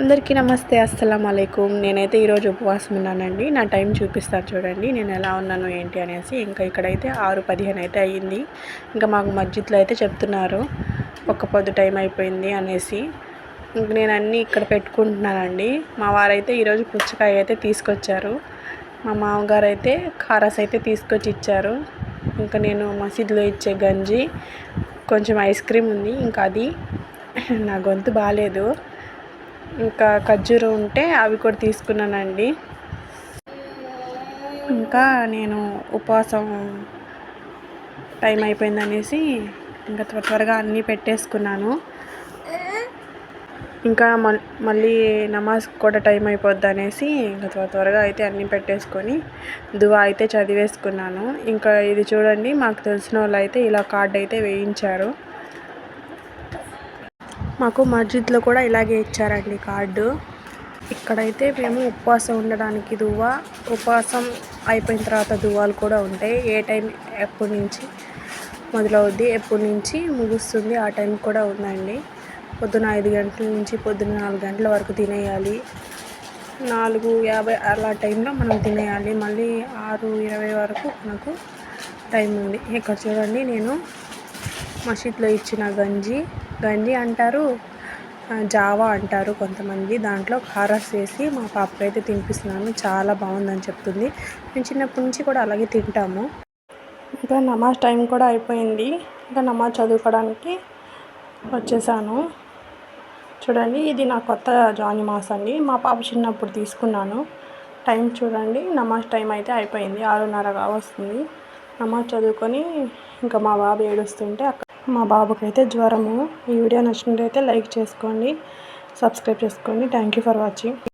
అందరికీ నమస్తే అస్సలం అలైకుం. నేనైతే ఈరోజు ఉపవాసం ఉన్నానండి. నా టైం చూపిస్తాను చూడండి. నేను ఎలా ఉన్నాను ఏంటి అనేసి ఇంకా ఇక్కడైతే ఆరు పదిహేను అయితే అయ్యింది. ఇంకా మాకు మస్జిద్లో అయితే చెప్తున్నారు ఒక పొద్దు టైం అయిపోయింది అనేసి. ఇంక నేను అన్నీ ఇక్కడ పెట్టుకుంటున్నానండి. మా వారైతే ఈరోజు పుచ్చకాయ అయితే తీసుకొచ్చారు. మా మామగారు అయితే కారస్ అయితే తీసుకొచ్చి ఇచ్చారు. ఇంకా నేను మసీదులో ఇచ్చే గంజి కొంచెం ఐస్ క్రీమ్ ఉంది. ఇంకా అది నా గొంతు బాగాలేదు. ఇంకా ఖర్జూరం ఉంటే అవి కూడా తీసుకున్నానండి. ఇంకా నేను ఉపవాసం టైం అయిపోయిందనేసి ఇంకా త్వర త్వరగా అన్నీ పెట్టేసుకున్నాను. ఇంకా మళ్ళీ నమాజ్ కూడా టైం అయిపోద్ది అనేసి ఇంకా త్వర త్వరగా అయితే అన్నీ పెట్టేసుకొని దువా అయితే చదివేసుకున్నాను. ఇంకా ఇది చూడండి మాకు తెలిసిన వాళ్ళు అయితే ఇలా కార్డు అయితే వేయించారు. మాకు మస్జిద్లో కూడా ఇలాగే ఇచ్చారండి కార్డు. ఇక్కడైతే మేము ఉపవాసం ఉండడానికి దువ్వా ఉపవాసం అయిపోయిన తర్వాత దువ్వాలు కూడా ఉంటాయి. ఏ టైం ఎప్పటి నుంచి మొదలవుద్ది ఎప్పటి నుంచి ముగుస్తుంది ఆ టైం కూడా ఉందండి. పొద్దున ఐదు గంటల నుంచి పొద్దున నాలుగు గంటల వరకు తినేయాలి. నాలుగు యాభై అలా టైంలో మనం తినేయాలి. మళ్ళీ ఆరు ఇరవై వరకు మనకు టైం ఉంది. ఇక్కడ చూడండి నేను మసీద్లో ఇచ్చిన గంజి గంజి అంటారు జావా అంటారు కొంతమంది. దాంట్లో కారస్ వేసి మా పాపకైతే తినిపిస్తున్నాను. చాలా బాగుందని చెప్తుంది. మేము చిన్నప్పటి నుంచి కూడా అలాగే తింటాము. ఇంకా నమాజ్ టైం కూడా అయిపోయింది. ఇంకా నమాజ్ చదువుకోవడానికి వచ్చేసాను. చూడండి ఇది నా కొత్త జాని మాస్ అండి. మా పాప చిన్నప్పుడు తీసుకున్నాను. టైం చూడండి నమాజ్ టైం అయితే అయిపోయింది. ఆరున్నరగా వస్తుంది నమాజ్ చదువుకొని ఇంకా మా బాబు ఏడుస్తుంటే అక్కడ మా బాబుకైతే జ్వరము. ఈ వీడియో నచ్చినట్లయితే లైక్ చేసుకోండి సబ్స్క్రైబ్ చేసుకోండి. Thank you for watching